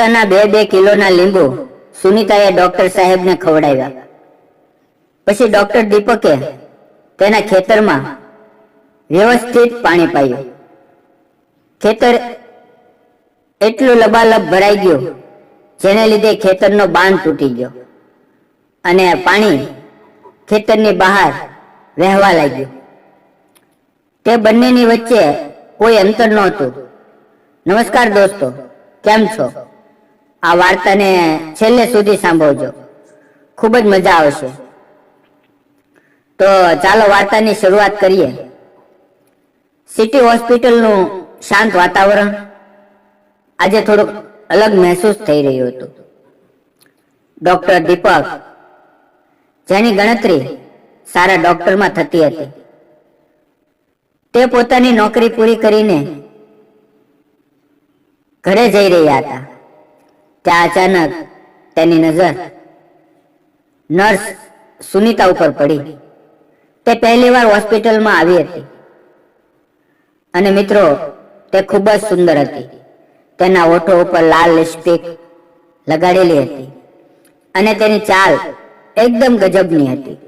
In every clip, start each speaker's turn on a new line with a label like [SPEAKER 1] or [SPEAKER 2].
[SPEAKER 1] પોતાના બે બે કિલોના લીંબુ સુનિતાએ ડોક્ટર સાહેબને ખવડાવ્યા. પછી ડોક્ટર દીપકે તેના ખેતરમાં વ્યવસ્થિત પાણી પાયું. ખેતર એટલું લબાલબ ભરાઈ ગયું, જેને લીધે ખેતરનો બાંધ તૂટી ગયો. અને પાણી ખેતરની બહાર વહેવા લાગ્યું. તે બંનેની વચ્ચે કોઈ અંતર નહોતું. નમસ્કાર દોસ્તો, કેમ છો? આ વાર્તાને છેલ્લે સુધી સાંભળજો. ખૂબ જ મજા આવશે. તો ચાલો વાર્તાની શરૂઆત કરીએ. સિટી હોસ્પિટલનું શાંત વાતાવરણ આજે થોડુંક અલગ મહેસૂસ થઈ રહ્યું હતું. ડોક્ટર દીપક જેની ગણતરી સારા ડોક્ટરમાં થતી હતી. તે પોતાની નોકરી પૂરી કરીને ઘરે જઈ રહ્યા હતા. ત્યાં અચાનક તેની નજર નર્સ સુનીતા ઉપર પડી. તે પહેલી વાર હોસ્પિટલમાં આવી હતી. અને મિત્રો, તે ખૂબ જ સુંદર હતી. તેના ઓઠો ઉપર લાલ લિપસ્ટિક લગાડેલી હતી. અને તેની ચાલ એકદમ ગજબની હતી.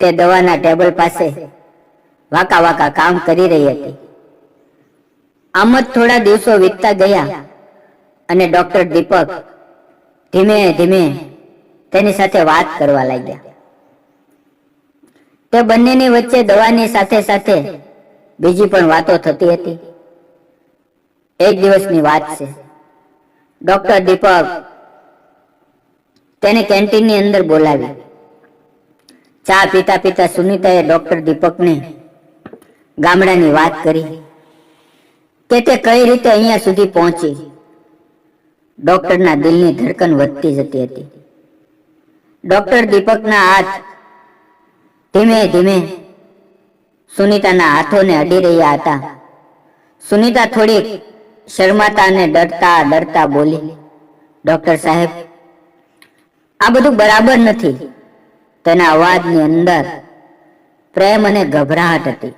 [SPEAKER 1] તે દવાના ટેબલ પાસે વાકા વાકા કામ કરી રહી હતી. આમ જ થોડા દિવસો વીતતા ગયા. અને ડોક્ટર દીપક ધીમે ધીમે તેની સાથે વાત કરવા લાગ્યા. તે બંનેની વચ્ચે દવાની સાથે સાથે બીજી પણ વાતો થતી હતી. એક દિવસની વાત છે. ડોક્ટર દીપક તેને કેન્ટીનની અંદર બોલાવી. ચા પીતા પીતા સુનીતાએ ડોક્ટર દીપકને ગામડાની વાત કરી કે તે કઈ રીતે અહીંયા સુધી પહોંચી? ડોક્ટરના દિલની ધડકન વધતી જતી હતી. ડોક્ટર દીપકના હાથ ધીમે ધીમે સુનિતાના હાથોને અડી રહ્યા હતા. સુનીતા થોડી શરમાતા અને ડરતા ડરતા બોલી, ડોક્ટર સાહેબ, આ બધું બરાબર નથી. તેના અવાજની અંદર પ્રેમ અને ગભરાહટ હતી.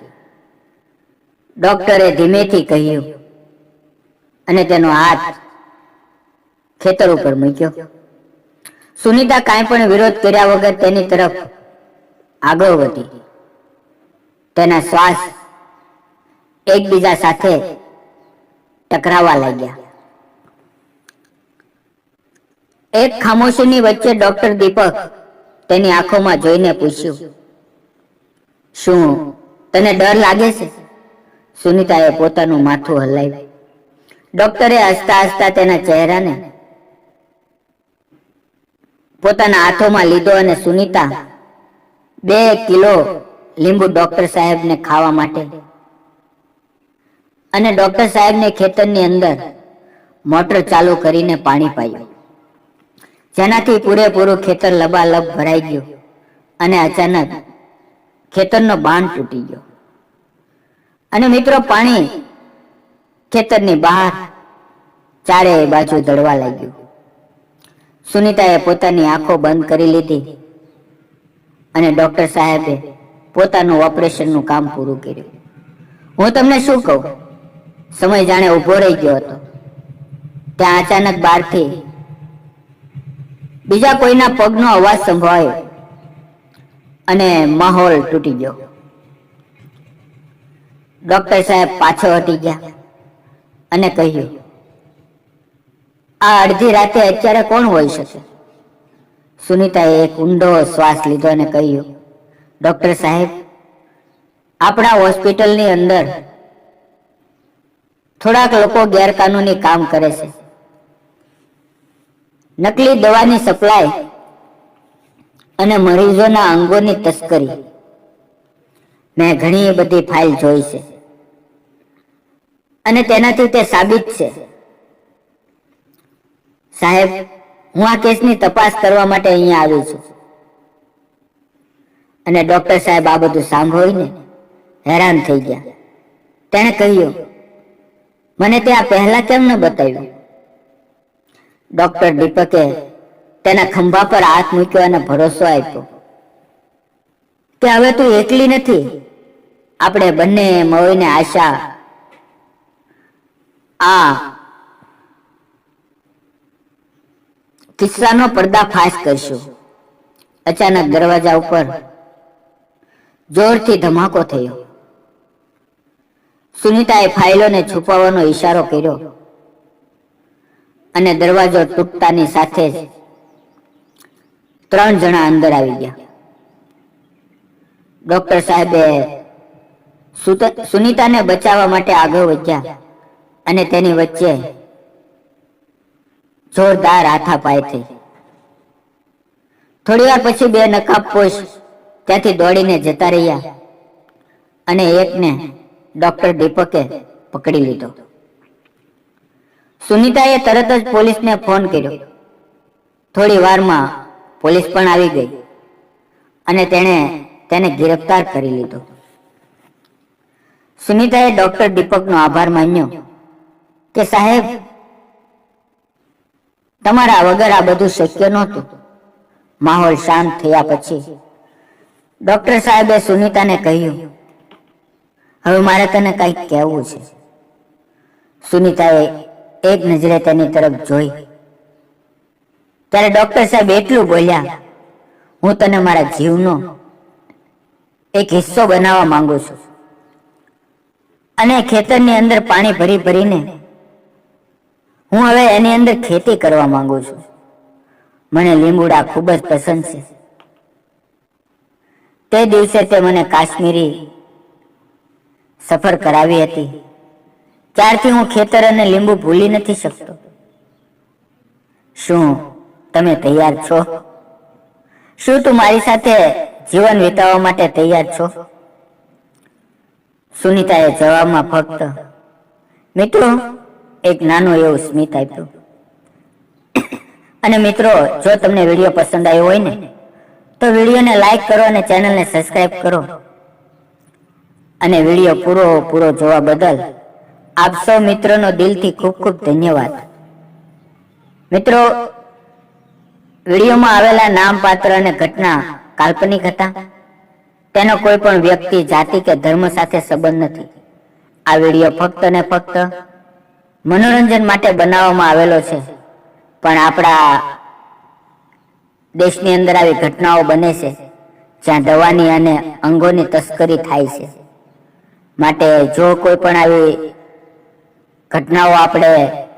[SPEAKER 1] ડોક્ટરે ધીમેથી કહ્યું, અને તેનો હાથ ખેતર ઉપર મૂક્યો. સુનિતા કાંઈ પણ વિરોધ કર્યા વગર તેની તરફ આગળ વધી. તેના શ્વાસ એકબીજા સાથે ટકરાવા લાગ્યા. એક ખામોશીની વચ્ચે ડોક્ટર દીપક તેની આંખોમાં જોઈને પૂછ્યું, શું તને ડર લાગે છે? સુનિતાએ પોતાનું માથું હલાવ્યું. ડોક્ટરે હસતા હસતા તેના ચહેરાને પોતાના હાથોમાં લીધો અને સુનીતા બે કિલો લીંબુ ડોક્ટર સાહેબને ખાવા માટે. અને ડોક્ટર સાહેબને ખેતરની અંદર મોટર ચાલુ કરીને પાણી પાયું. જેનાથી પૂરેપૂરું ખેતર લબાલબ ભરાઈ ગયું અને અચાનક ખેતરનો બાંધ તૂટી ગયો. અને મિત્રો પાણી ખેતરની બહાર ચારે બાજુ દળવા લાગ્યું. સુનીતાએ પોતાની આંખો બંધ કરી લીધી અને ડોક્ટર સાહેબે પોતાનું ઓપરેશનનું કામ પૂરું કર્યું. હું તમને શું કહું? સમય જાણે ઊભો રહી ગયો હતો. ત્યાં અચાનક બહારથી બીજા કોઈના પગનો અવાજ સંભળાયો અને માહોલ તૂટી ગયો. ડોક્ટર સાહેબ પાછો હટી ગયા અને કહ્યું આ અડધી રાતે અત્યારે કોણ હોઈ શકે? સુનીતાએ એક ઊંડો શ્વાસ લીધો અને કહ્યું, ડોક્ટર સાહેબ, આપણા હોસ્પિટલની અંદર થોડાક લોકો ગેરકાનૂની કામ કરે છે. નકલી દવાની સપ્લાય અને મરીઝોના અંગોની તસ્કરી. મેં ઘણી બધી ફાઇલ જોઈ છે. અને તેનાથી તે સાબિત છે. સાહેબ, હું આ કેસની તપાસ કરવા માટે અહીંયા આવ્યો છું. અને ડોક્ટર સાહેબ આ બધું સાંભળીને હેરાન થઈ ગયા. તેણે કહ્યું, મને તે આ પહેલા કેમ ન બતાવ્યું? ડોક્ટર દીપકે તેના ખંભા પર હાથ મૂક્યો અને ભરોસો આપ્યો કે હવે તું એકલી નથી. આપણે બંને મળીને આશા આ કિસ્સાનો પર્દાફાશ કરશું. અચાનક દરવાજા ઉપર જોરથી ધમાકો થયો. સુનિતાએ ફાઇલોને છુપાવવાનો ઈશારો કર્યો અને દરવાજો તૂટતાની સાથે જ ત્રણ જણા અંદર આવી ગયા. ડોક્ટર સાહેબે સુનિતાને બચાવવા માટે આગળ વધ્યા અને તેની વચ્ચે જોરદાર હાથાપાય થઈ. થોડી વાર પછી બે નકાબપોશ ત્યાંથી દોડીને જતા રહ્યા અને એકને ડોક્ટર દીપકે પકડી લીધો. સુનિતાએ તરત જ પોલીસને ફોન કર્યો. થોડી વારમાં પોલીસ પણ આવી ગઈ અને તેણે તેને ગિરફ્તાર કરી લીધો. સુનિતાએ ડોક્ટર દીપકનો આભાર માન્યો કે સાહેબ તમારા વગર આ બધું શક્ય નહોતું. માહોલ શાંત થયા પછી ડોક્ટર સાહેબે સુનિતાને કહ્યું, હવે મારે તને કંઈક કહેવું છે. સુનિતાએ એક નજરે તેની તરફ જોઈ. ત્યારે ડોક્ટર સાહેબ એટલું બોલ્યા, હું તને મારા જીવનો એક હિસ્સો બનાવવા માંગુ છું અને ખેતરની અંદર પાણી ભરી ભરીને હું હવે એની અંદર ખેતી કરવા માંગુ છું. મને લીંબુડા ખૂબ જ પસંદ છે. તે દિવસે તે મને કાશ્મીરી સફર કરાવી હતી. ત્યારથી હું ખેતર અને લીંબુ ભૂલી નથી શકતો. શું તમે તૈયાર છો? શું તું મારી સાથે જીવન વિતાવવા માટે તૈયાર છો? સુનિતાએ જવાબમાં ફક્ત, મિત્રો એક નાનું એવું સ્મિત આપ્યું. અને મિત્રો, જો તમને વીડિયો પસંદ આવ્યો હોય ને, તો વિડીયોને લાઈક કરો અને ચેનલને સબસ્ક્રાઇબ કરો. અને વીડિયો પૂરો પૂરો જોવા બદલ આપ સૌ મિત્રોનો દિલથી ખૂબ ખૂબ ધન્યવાદ. મિત્રો, વિડીયોમાં આવેલા નામ, પાત્ર અને ઘટના કાલ્પનિક હતા. તેનો કોઈ પણ વ્યક્તિ, જાતિ કે ધર્મ સાથે સંબંધ નથી. આ વીડિયો ફક્ત ને ફક્ત મનોરંજન માટે બનાવવામાં આવેલો છે. પણ આપણા દેશની અંદર આવી ઘટનાઓ બને છે, જ્યાં દવાની અને અંગોની તસ્કરી થાય છે. માટે જો કોઈ પણ આવી ઘટનાઓ આપણે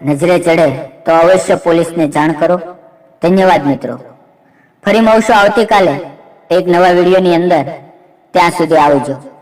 [SPEAKER 1] નજરે ચડે, તો અવશ્ય પોલીસને જાણ કરો. ધન્યવાદ, મિત્રો. ફરી મળશું આવતીકાલે એક નવા વિડીયોની અંદર. ત્યાં સુધી આવજો.